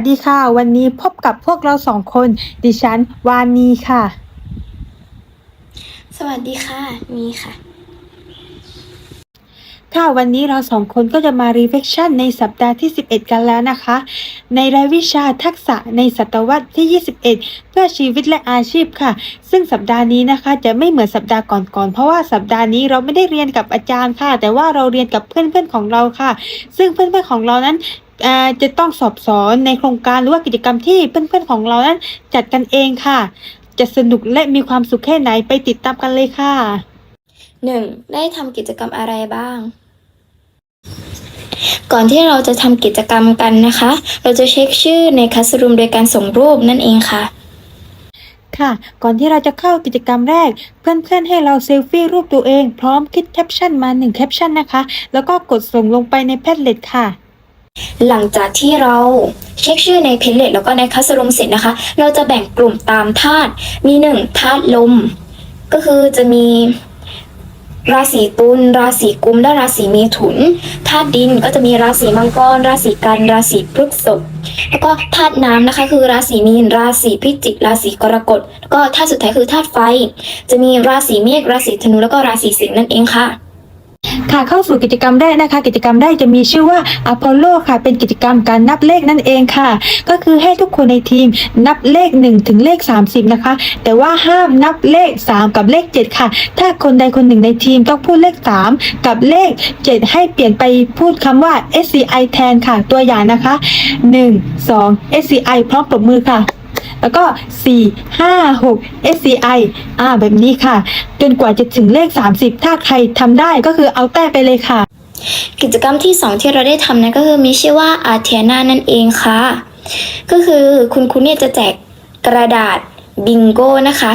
สวัสดีค่ะ วันนี้พบกับพวกเราสองคน ดิฉัน วานีค่ะ สวัสดีค่ะ มีค่ะ ค่ะ วันนี้เราสองคนก็จะมา reflection ในสัปดาห์ที่ 11 กันแล้วนะคะ ในรายวิชาทักษะในศตวรรษที่ 21 เพื่อชีวิตและอาชีพค่ะ ซึ่งสัปดาห์นี้นะคะจะไม่เหมือนสัปดาห์ก่อนๆ เพราะว่าสัปดาห์นี้เราไม่ได้เรียนกับอาจารย์ค่ะ แต่ว่าเราเรียนกับเพื่อนๆของเราค่ะ ซึ่งเพื่อนๆของเรานั้นอ่า จะต้องสอบสอนในโครงการหรือว่ากิจกรรมที่เพื่อนๆของเรานั้นจัดกันเองค่ะ จะสนุกและมีความสุขแค่ไหนไปติดตามกันเลยค่ะ 1. ได้ทำกิจกรรมอะไรบ้าง ก่อนที่เราจะทำกิจกรรมกันนะคะ เราจะเช็คชื่อในคัสรูมโดยการส่งรูปนั่นเองค่ะ ค่ะ ก่อนที่เราจะเข้ากิจกรรมแรก เพื่อนๆให้เราเซลฟี่รูปตัวเอง พร้อมคิดแคปชั่นมา1แคปชั่นนะคะ แล้วก็กดส่งลงไปในแพดเล็ตค่ะ หลังจากที่เราเช็คชื่อในเพนเลตแล้วก็ในคัสรมเสร็จนะคะ เราจะแบ่งกลุ่มตามธาตุมีหนึ่งธาตุลม ก็คือจะมีราศีตุลราศีกุมและราศีเมถุนธาตุดินก็จะมีราศีมังกร ราศีกัน ราศีพฤษภแล้วก็ธาตุน้ำนะคะ คือราศีมีน ราศีพิจิก ราศีกรกฎแล้วก็ธาตุสุดท้ายคือธาตุไฟ จะมีราศีเมษราศีธนูแล้วก็ราศีสิงห์นั่นเองค่ะ ค่ะเข้าสู่กิจกรรมแรกนะคะ กิจกรรมแรกจะมีชื่อว่าอพอลโลค่ะ เป็นกิจกรรมการนับเลขนั่นเองค่ะ ก็คือให้ทุกคนในทีมนับเลข 1 ถึงเลข 30 นะคะ แต่ว่าห้ามนับเลข 3 กับเลข 7 ค่ะ ถ้าคนใดคนหนึ่งในทีมต้องพูดเลข 3 กับเลข 7 ให้เปลี่ยนไปพูดคำว่า SCI แทนค่ะตัวอย่างนะคะ 1 2 SCI พร้อมปรบมือค่ะ แล้วก็ 4 5 6 SCI อ่าแบบนี้ค่ะ จนกว่าจะถึงเลข 30 ถ้าใครทำได้ก็คือเอาแต้ไปเลยค่ะ กิจกรรมที่สองที่เราได้ทำนั้นก็คือมีชื่อว่าอาเทียนานั่นเองค่ะ ก็คือคุณครูเนี่ยจะแจกกระดาษบิงโก้นะคะ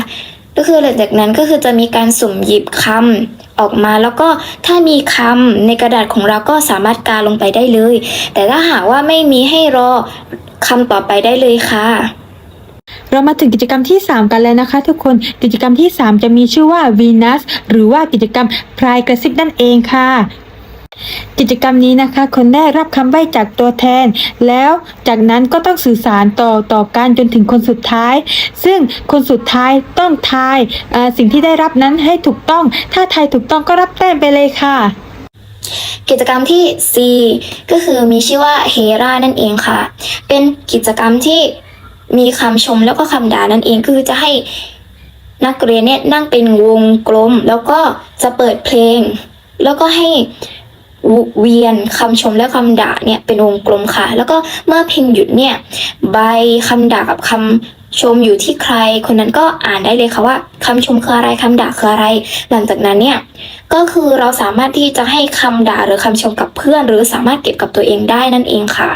ก็คือหลังจากนั้นก็คือจะมีการสุ่มหยิบคำออกมาแล้วก็ถ้ามีคำในกระดาษของเราก็สามารถกาลงไปได้เลย แต่ถ้าหากว่าไม่มีให้รอคำต่อไปได้เลยค่ะ เรามาถึงกิจกรรมที่ 3 กันแล้วนะคะ ทุกคนกิจกรรมที่ 3 จะมีชื่อว่า Venus หรือว่ากิจกรรมพรายกระซิบนั่นเองค่ะกิจกรรมนี้นะคะ คนแรกรับคำใบ้จากตัวแทน แล้วจากนั้นก็ต้องสื่อสารต่อต่อกันจนถึงคนสุดท้าย ซึ่งคนสุดท้ายต้องทายสิ่งที่ได้รับนั้นให้ถูกต้อง ถ้าทายถูกต้องก็รับแต้มไปเลยค่ะ กิจกรรมที่4ก็คือมีชื่อว่าเฮรานั่นเองค่ะ เป็นกิจกรรมที่ มีคำชมแล้วก็คำด่านั่นเองคือจะให้นักเรียนเนี่ยนั่งเป็นวงกลม แล้วก็จะเปิดเพลง แล้วก็ให้เวียนคำชมและคำด่าเนี่ยเป็นวงกลมค่ะ แล้วก็เมื่อเพลงหยุดเนี่ยใบคำด่ากับคำชมอยู่ที่ใคร คนนั้นก็อ่านได้เลยค่ะว่าคำชมคืออะไรคำด่าคืออะไร หลังจากนั้นเนี่ยก็คือเราสามารถที่จะให้คำด่าหรือคำชมกับเพื่อน หรือสามารถเก็บกับตัวเองได้นั่นเองค่ะ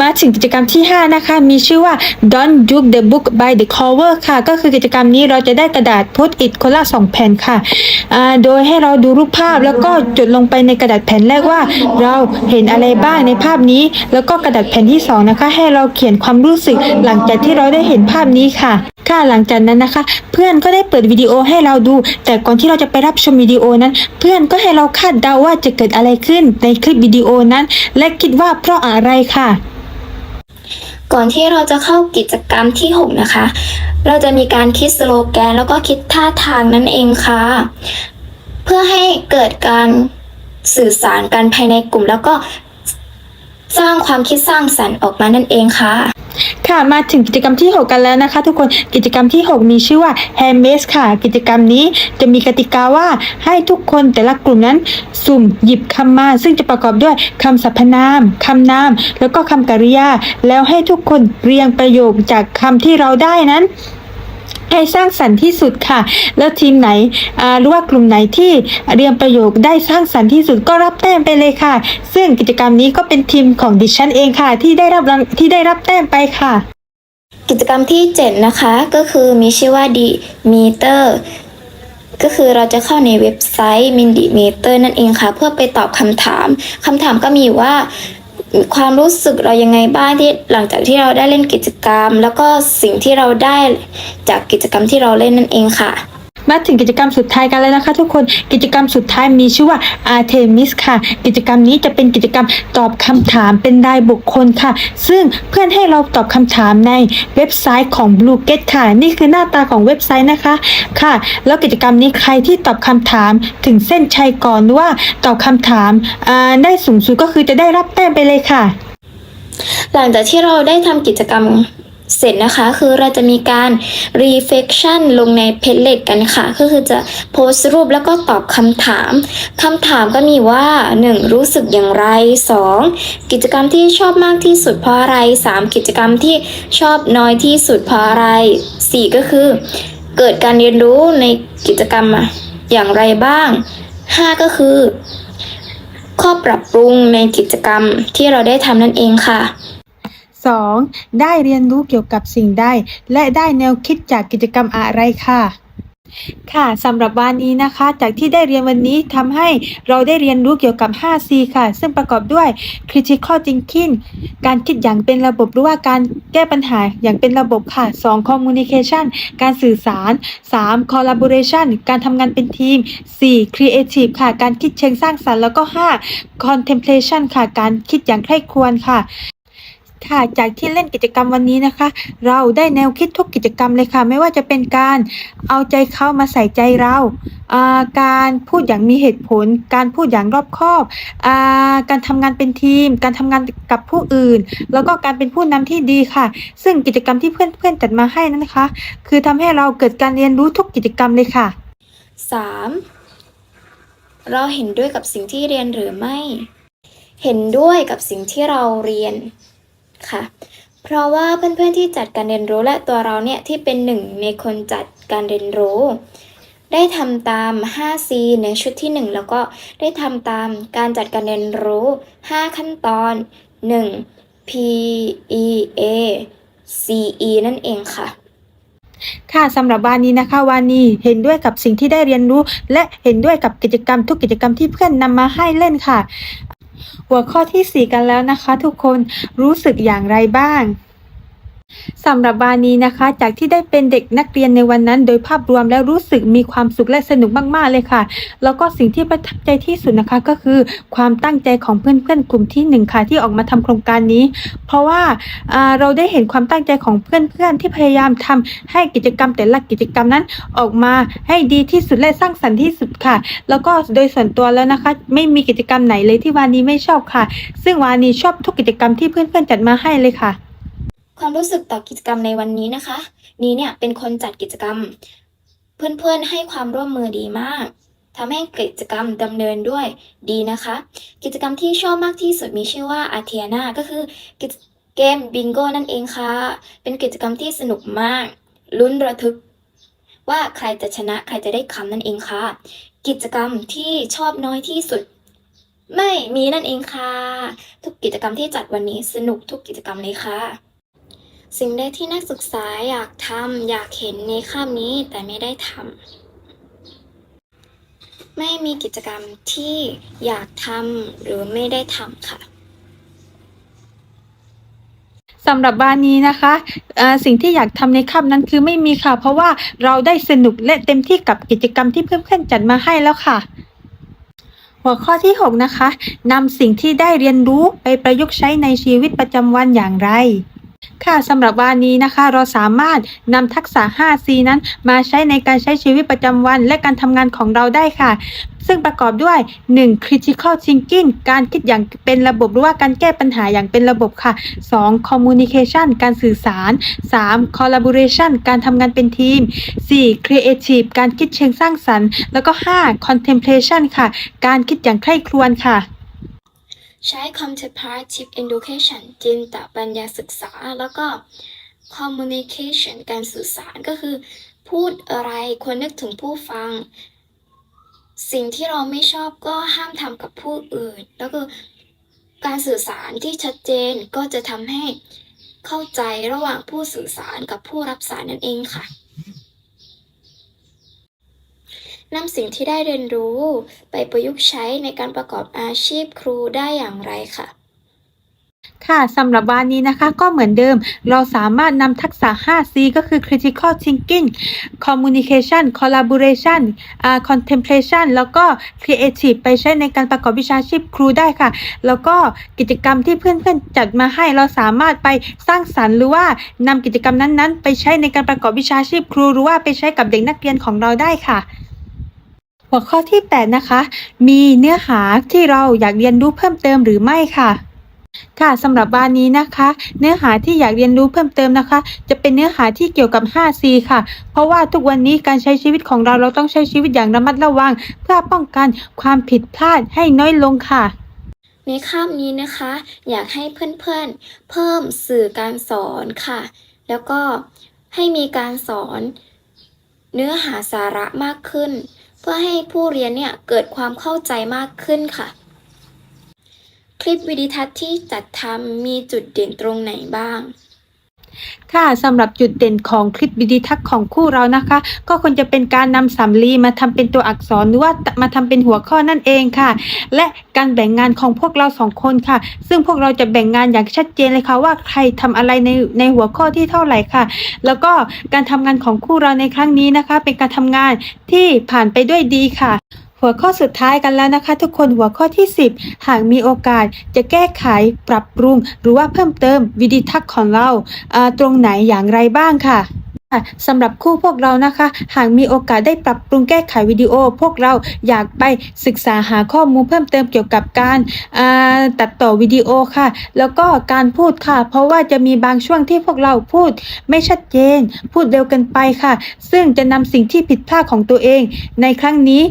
มาถึงกิจกรรมที่ 5 นะคะ มีชื่อว่า Don't Juke the Book by the Cover ค่ะ ก็คือกิจกรรมนี้เราจะได้กระดาษโพสต์อิทคนละ2แผ่นค่ะ โดยให้เราดูรูปภาพแล้วก็จดลงไปในกระดาษแผ่นแรกว่า เราเห็นอะไรบ้างในภาพนี้ แล้วก็กระดาษแผ่นที่ 2 นะคะ ให้เราเขียนความรู้สึกหลังจากที่เราได้เห็นภาพนี้ค่ะ ค่ะหลังจากนั้นนะคะ เพื่อนก็ได้เปิดวิดีโอให้เราดู แต่ก่อนที่เราจะไปรับชมวิดีโอนั้น เพื่อนก็ให้เราคาดเดาว่าจะเกิดอะไรขึ้นในคลิปวิดีโอนั้น และคิดว่าเพราะอะไรค่ะ ก่อนที่เราจะเข้ากิจกรรมที่ 6 นะคะ เราจะมีการคิดสโลแกน แล้วก็คิดท่าทางนั่นเองค่ะ เพื่อให้เกิดการสื่อสารกันภายในกลุ่ม แล้วก็สร้างความคิดสร้างสรรค์ออกมานั่นเองค่ะ ค่ะมาถึงกิจกรรมที่ 6 กันแล้วนะคะ ทุกคนกิจกรรมที่ 6 มีชื่อว่า Hand m a d e ค่ะ กิจกรรมนี้จะมีกติกาว่าให้ทุกคนแต่ละกลุ่มนั้น สุ่มหยิบคำมา ซึ่งจะประกอบด้วยคำสรรพนามคำนาม แล้วก็คำกริยา แล้วให้ทุกคนเรียงประโยคจากคำที่เราได้นั้น ให้สร้างสรรค์ที่สุดค่ะ แล้วทีมไหนหรือว่ากลุ่มไหนที่เรียงประโยคได้สร้างสรรค์ที่สุดก็รับแต้มไปเลยค่ะ ซึ่งกิจกรรมนี้ก็เป็นทีมของดิฉันเองค่ะ ที่ได้รับที่ได้รับแต้มไปค่ะ กิจกรรมที่ 7 นะคะก็คือมีชื่อว่า d m e t e r ก็คือเราจะเข้าในเว็บไซต์ m i n d i m e t e r นั่นเองค่ะ เพื่อไปตอบคำถามคำถามก็มีว่า ความรู้สึกเรายังไงบ้างที่หลังจากที่เราได้เล่นกิจกรรม แล้วก็สิ่งที่เราได้จากกิจกรรมที่เราเล่นนั่นเองค่ะ มาถึงกิจกรรมสุดท้ายกันแล้วนะคะ ทุกคนกิจกรรมสุดท้ายมีชื่อว่า Artemis ค่ะ กิจกรรมนี้จะเป็นกิจกรรมตอบคำถามเป็นรายบุคคลค่ะ ซึ่งเพื่อนให้เราตอบคำถามในเว็บไซต์ของ Blue g a t ค่ะ นี่คือหน้าตาของเว็บไซต์นะคะค่ะ แล้วกิจกรรมนี้ใครที่ตอบคำถามถึงเส้นชัยก่อนหรือว่าตอบคำถามได้สูงสุดก็คือจะได้รับแต้มไปเลยค่ะ หลังจากที่เราได้ทำกิจกรรม เสร็จนะคะคือเราจะมีการ reflection ลงในเพจเล็กกันค่ะ ก็คือจะโพสต์รูปแล้วก็ตอบคำถามคำถามก็มีว่า 1. รู้สึกอย่างไร 2. กิจกรรมที่ชอบมากที่สุดเพราะอะไร 3. กิจกรรมที่ชอบน้อยที่สุดเพราะอะไร 4. ก็คือ เกิดการเรียนรู้ในกิจกรรมอะอย่างไรบ้าง 5. ก็คือ ข้อปรับปรุงในกิจกรรมที่เราได้ทำนั่นเองค่ะ 2. ได้เรียนรู้เกี่ยวกับสิ่งใด และได้แนวคิดจากกิจกรรมอะไรค่ะ ค่ะสำหรับวันนี้นะคะ จากที่ได้เรียนวันนี้ทำให้เราได้เรียนรู้เกี่ยวกับ 5C ค่ะ ซึ่งประกอบด้วย critical thinking การคิดอย่างเป็นระบบหรือว่าการแก้ปัญหาอย่างเป็นระบบค่ะ 2. communication การสื่อสาร 3. collaboration การทำงานเป็นทีม 4. creative ค่ะ การคิดเชิงสร้างสรรค์แล้วก็ 5. contemplation ค่ะ การคิดอย่างใคร่ครวญค่ะ ค่ะ จากที่เล่นกิจกรรมวันนี้นะคะ เราได้แนวคิดทุกกิจกรรมเลยค่ะ ไม่ว่าจะเป็นการเอาใจเขามาใส่ใจเราาการพูดอย่างมีเหตุผล การพูดอย่างรอบคอบอ่าการทำงานเป็นทีม การทำงานกับผู้อื่น แล้วก็การเป็นผู้นำที่ดีค่ะ ซึ่งกิจกรรมที่เพื่อนๆจัดมาให้นั้นนะคะ คือทำให้เราเกิดการเรียนรู้ทุกกิจกรรมเลยค่ะ 3. เราเห็นด้วยกับสิ่งที่เรียนหรือไม่ เห็นด้วยกับสิ่งที่เราเรียน ค่ะ เพราะว่าเพื่อนๆที่จัดการเรียนรู้และตัวเราเนี่ยที่เป็นหนึ่งในคนจัดการเรียนรู้ ได้ทำตาม 5C ในชุดที่ 1 แล้วก็ได้ทำตามการจัดการเรียนรู้ 5 ขั้นตอน 1. P E A C E นั่นเองค่ะค่ะสำหรับวานีนะคะวานีเห็นด้วยกับสิ่งที่ได้เรียนรู้ และเห็นด้วยกับกิจกรรมทุกกิจกรรมที่เพื่อนนำมาให้เล่นค่ะ หัวข้อที่ 4 กันแล้วนะคะ ทุกคนรู้สึกอย่างไรบ้าง สำหรับบานีนะคะจากที่ได้เป็นเด็กนักเรียนในวันนั้น โดยภาพรวมแล้วรู้สึกมีความสุขและสนุกมากๆเลยค่ะ แล้วก็สิ่งที่ประทับใจที่สุดนะคะก็คือ ความตั้งใจของเพื่อนๆกลุ่มที่หนึ่งค่ะที่ออกมาทำโครงการนี้ เพราะว่าเราได้เห็นความตั้งใจของเพื่อนๆที่พยายามทำให้กิจกรรมแต่ละกิจกรรมนั้นออกมาให้ดีที่สุดและสร้างสรรค์ที่สุดค่ะ แล้วก็โดยส่วนตัวแล้วนะคะ ไม่มีกิจกรรมไหนเลยที่วานีไม่ชอบค่ะ ซึ่งวานีชอบทุกกิจกรรมที่เพื่อนๆจัดมาให้เลยค่ะ ความรู้สึกต่อกิจกรรมในวันนี้นะคะ นี้เนี่ยเป็นคนจัดกิจกรรม เพื่อนๆให้ความร่วมมือดีมากทำให้กิจกรรมดำเนินด้วยดีนะคะ กิจกรรมที่ชอบมากที่สุดมีชื่อว่าอาเทียนาก็คือเกมบิงโกนั่นเองค่ะ เป็นกิจกรรมที่สนุกมากลุ้นระทึก ว่าใครจะชนะใครจะได้คำนั่นเองค่ะ กิจกรรมที่ชอบน้อยที่สุด ไม่มีนั่นเองค่ะ ทุกกิจกรรมที่จัดวันนี้สนุกทุกกิจกรรมเลยค่ะ สิ่งใดที่นักศึกษาอยากทำอยากเห็นในคาบนี้แต่ไม่ได้ทำไม่มีกิจกรรมที่อยากทำหรือไม่ได้ทำค่ะสำหรับบ้านนี้นะคะ สิ่งที่อยากทำในค่ำนั้นคือไม่มีค่ะ เพราะว่าเราได้สนุกและเต็มที่กับกิจกรรมที่เพื่อนๆจัดมาให้แล้วค่ะ หัวข้อที่ 6 นะคะนำสิ่งที่ได้เรียนรู้ไปประยุกต์ใช้ในชีวิตประจำวันอย่างไร ค่ะสำหรับวันนี้นะคะเราสามารถนำทักษะ 5C นั้นมาใช้ในการใช้ชีวิตประจำวัน และการทำงานของเราได้ค่ะ ซึ่งประกอบด้วย 1. critical thinking การคิดอย่างเป็นระบบหรือว่าการแก้ปัญหาอย่างเป็นระบบค่ะ 2. communication การสื่อสาร 3. collaboration การทำงานเป็นทีม 4. creative การคิดเชิงสร้างสรรค์ แล้วก็ 5. contemplation ค่ะ การคิดอย่างใคร่ครวญค่ะ ใช้ comparative education จินตปัญญาศึกษา แล้วก็ communication การสื่อสารก็คือ พูดอะไรควรนึกถึงผู้ฟัง สิ่งที่เราไม่ชอบก็ห้ามทำกับผู้อื่น แล้วก็การสื่อสารที่ชัดเจนก็จะทำให้เข้าใจระหว่างผู้สื่อสารกับผู้รับสารนั่นเองค่ะ นำสิ่งที่ได้เรียนรู้ ไปประยุกต์ใช้ในการประกอบอาชีพครูได้อย่างไรค่ะค่ะสำหรับวันนี้นะคะก็เหมือนเดิม เราสามารถนำทักษะ 5C ก็คือ critical thinking communication collaboration อ่า contemplation แล้วก็ creative ไปใช้ในการประกอบวิชาชีพครูได้ค่ะ แล้วก็กิจกรรมที่เพื่อนๆจัดมาให้เราสามารถไปสร้างสรรค์หรือว่านำกิจกรรมนั้นๆ ไปใช้ในการประกอบวิชาชีพครูหรือว่าไปใช้กับเด็กนักเรียนของเราได้ค่ะ หัวข้อที่ 8 นะคะ มีเนื้อหาที่เราอยากเรียนรู้เพิ่มเติมหรือไม่ค่ะ ค่ะสำหรับวันนี้นะคะ เนื้อหาที่อยากเรียนรู้เพิ่มเติมนะคะ จะเป็นเนื้อหาที่เกี่ยวกับ 5C ค่ะ เพราะว่าทุกวันนี้การใช้ชีวิตของเราเราต้องใช้ชีวิตอย่างระมัดระวัง เพื่อป้องกันความผิดพลาดให้น้อยลงค่ะในคาบนี้นะคะ อยากให้เพื่อนๆ เพิ่มสื่อการสอนค่ะ แล้วก็ให้มีการสอน เนื้อหาสาระมากขึ้น พื่อให้ผู้เรียนเนี่ยเกิดความเข้าใจมากขึ้นค่ะ คลิปวิดีทัศน์ที่จัดทำมีจุดเด่นตรงไหนบ้าง ค่ะสำหรับจุดเด่นของคลิปวิดีทัศน์ของคู่เรานะคะ ก็ควรจะเป็นการนำสำลีมาทำเป็นตัวอักษรหรือว่ามาทำเป็นหัวข้อนั่นเองค่ะ และการแบ่งงานของพวกเราสองคนค่ะ ซึ่งพวกเราจะแบ่งงานอย่างชัดเจนเลยค่ะ ว่าใครทำอะไรในในหัวข้อที่เท่าไหร่ค่ะ แล้วก็การทำงานของคู่เราในครั้งนี้นะคะ เป็นการทำงานที่ผ่านไปด้วยดีค่ะ หัวข้อสุดท้ายกันแล้วนะคะ ทุกคนหัวข้อที่ 10 หากมีโอกาสจะแก้ไขปรับปรุง หรือว่าเพิ่มเติมวิดีทัศน์ของเราตรงไหนอย่างไรบ้างค่ะค่ะสำหรับคู่พวกเรานะคะ หากมีโอกาสได้ปรับปรุงแก้ไขวิดีโอ พวกเราอยากไปศึกษาหาข้อมูลเพิ่มเติมเกี่ยวกับการตัดต่อวิดีโอค่ะ แล้วก็การพูดค่ะ เพราะว่าจะมีบางช่วงที่พวกเราพูดไม่ชัดเจน พูดเร็วเกินไปค่ะ ซึ่งจะนำสิ่งที่ผิดพลาดของตัวเอง ในครั้งนี้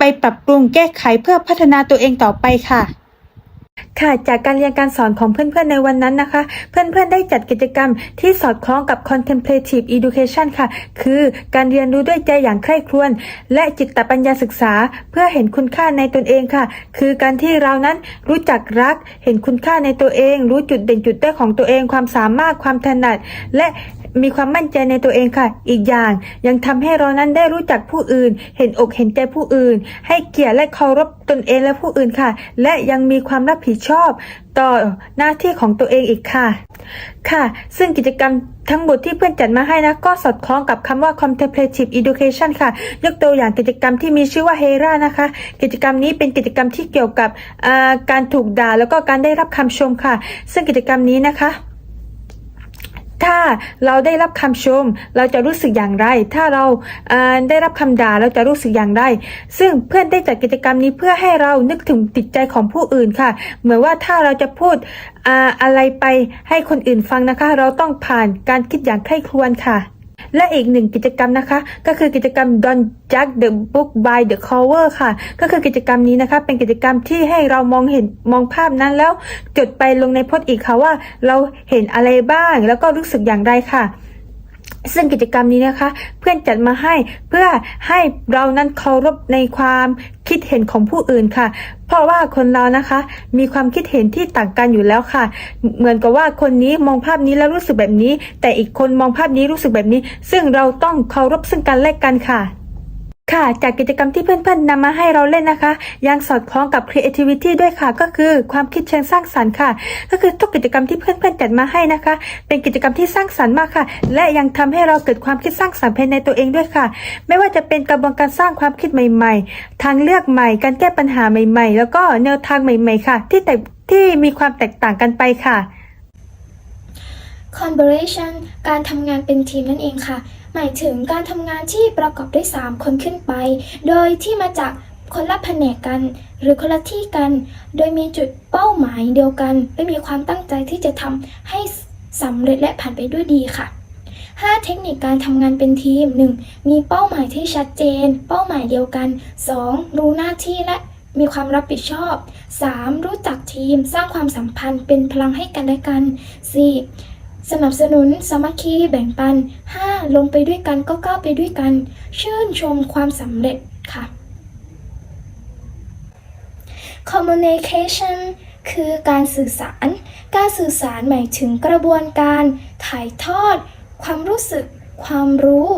ไปปรับปรุงแก้ไขเพื่อพัฒนาตัวเองต่อไปค่ะ ค่ะจากการเรียนการสอนของเพื่อนๆในวันนั้นนะคะ เพื่อนๆได้จัดกิจกรรมที่สอดคล้องกับ contemplative education ค่ะ คือการเรียนรู้ด้วยใจอย่างใคร่ครวญและจิตปัญญาศึกษา เพื่อเห็นคุณค่าในตนเองค่ะ คือการที่เรานั้นรู้จักรัก เห็นคุณค่าในตัวเอง รู้จุดเด่นจุดด้อยของตัวเอง ความสามารถความถนัด และ มีความมั่นใจในตัวเองค่ะ อีกอย่างยังทำให้เรานั้นได้รู้จักผู้อื่น เห็นอกเห็นใจผู้อื่น ให้เกียรติและเคารพตนเองและผู้อื่นค่ะ และยังมีความรับผิดชอบ ต่อหน้าที่ของตัวเองอีกค่ะ ค่ะ ซึ่งกิจกรรมทั้งหมดที่เพื่อนจัดมาให้นะ ก็สอดคล้องกับคำว่า contemplative education ค่ะ ยกตัวอย่างกิจกรรมที่มีชื่อว่า HERA นะคะ กิจกรรมนี้เป็นกิจกรรมที่เกี่ยวกับการถูกด่าแล้วก็การได้รับคำชมค่ะ ซึ่งกิจกรรมนี้นะคะ ถ้าเราได้รับคำชม เราจะรู้สึกอย่างไร ถ้าเราเได้รับคำด่าเราจะรู้สึกอย่างไร ซึ่งเพื่อนได้จัดกิจกรรมนี้เพื่อให้เรานึกถึงจิตใจของผู้อื่นค่ะ เหมือนว่าถ้าเราจะพูดออะไรไปให้คนอื่นฟังนะคะ เราต้องผ่านการคิดอย่างใคร่ครวญค่ะ และอีกหนึ่งกิจกรรมนะคะ ก็คือกิจกรรม Don't Judge the Book by the Cover ค่ะ ก็คือกิจกรรมนี้นะคะ เป็นกิจกรรมที่ให้เรามองเห็นมองภาพนั้นแล้ว จดไปลงในโพสต์อีกค่ะว่า เราเห็นอะไรบ้าง แล้วก็รู้สึกอย่างไรค่ะ ซึ่งกิจกรรมนี้นะคะ เพื่อนจัดมาให้เพื่อให้เรานั้นเคารพในความคิดเห็นของผู้อื่นค่ะ เพราะว่าคนเรานะคะ มีความคิดเห็นที่ต่างกันอยู่แล้วค่ะ เหมือนกับว่าคนนี้มองภาพนี้แล้วรู้สึกแบบนี้ แต่อีกคนมองภาพนี้รู้สึกแบบนี้ ซึ่งเราต้องเคารพซึ่งกันและกันค่ะ ค่ะ จากกิจกรรมที่เพื่อนๆนำมาให้เราเล่นนะคะ ยังสอดคล้องกับ creativity ด้วยค่ะ ก็คือความคิดเชิงสร้างสรรค์ค่ะ ก็คือทุกกิจกรรมที่เพื่อนๆจัดมาให้นะคะ เป็นกิจกรรมที่สร้างสรรค์มากค่ะ และยังทำให้เราเกิดความคิดสร้างสรรค์ภายในตัวเองด้วยค่ะ ไม่ว่าจะเป็นกระบวนการสร้างความคิดใหม่ๆ ทางเลือกใหม่ การแก้ปัญหาใหม่ ๆ แล้วก็แนวทางใหม่ ๆ ค่ะ ที่แต่ที่มีความแตกต่างกันไปค่ะ collaboration การทำงานเป็นทีมนั่นเองค่ะ หมายถึงการทำงานที่ประกอบด้วย 3 คนขึ้นไป โดยที่มาจากคนละแผนกกัน หรือคนละที่กัน โดยมีจุดเป้าหมายเดียวกัน และมีความตั้งใจที่จะทำให้สำเร็จและผ่านไปด้วยดีค่ะ 5 เทคนิคการทำงานเป็นทีม 1. มีเป้าหมายที่ชัดเจน เป้าหมายเดียวกัน 2. รู้หน้าที่และมีความรับผิดชอบ 3. รู้จักทีม สร้างความสัมพันธ์เป็นพลังให้กันและกัน 4. สนับสนุนสามัคคีแบ่งปัน 5. ลงไปด้วยกันก็ก้าวไปด้วยกัน ชื่นชมความสำเร็จค่ะ communication คือการสื่อสาร การสื่อสารหมายถึงกระบวนการถ่ายทอด ความรู้สึก ความรู้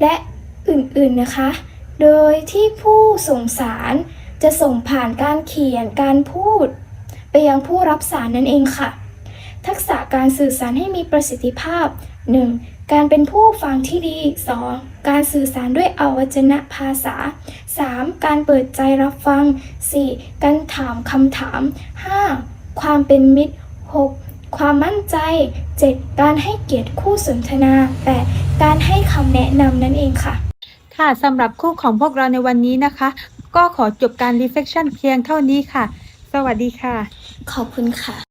และอื่นๆนะคะ โดยที่ผู้ส่งสารจะส่งผ่านการเขียน การพูด ไปยังผู้รับสารนั่นเองค่ะ ทักษะการสื่อสารให้มีประสิทธิภาพ 1. การเป็นผู้ฟังที่ดี 2. การสื่อสารด้วยอวัจนภาษา 3. การเปิดใจรับฟัง 4. การถามคำถาม 5. ความเป็นมิตร 6. ความมั่นใจ 7. การให้เกียรติคู่สนทนา 8. การให้คำแนะนำนั่นเองค่ะ ค่ะสำหรับคู่ของพวกเราในวันนี้นะคะ ก็ขอจบการ reflection เพียงเท่านี้ค่ะ สวัสดีค่ะ ขอบคุณค่ะ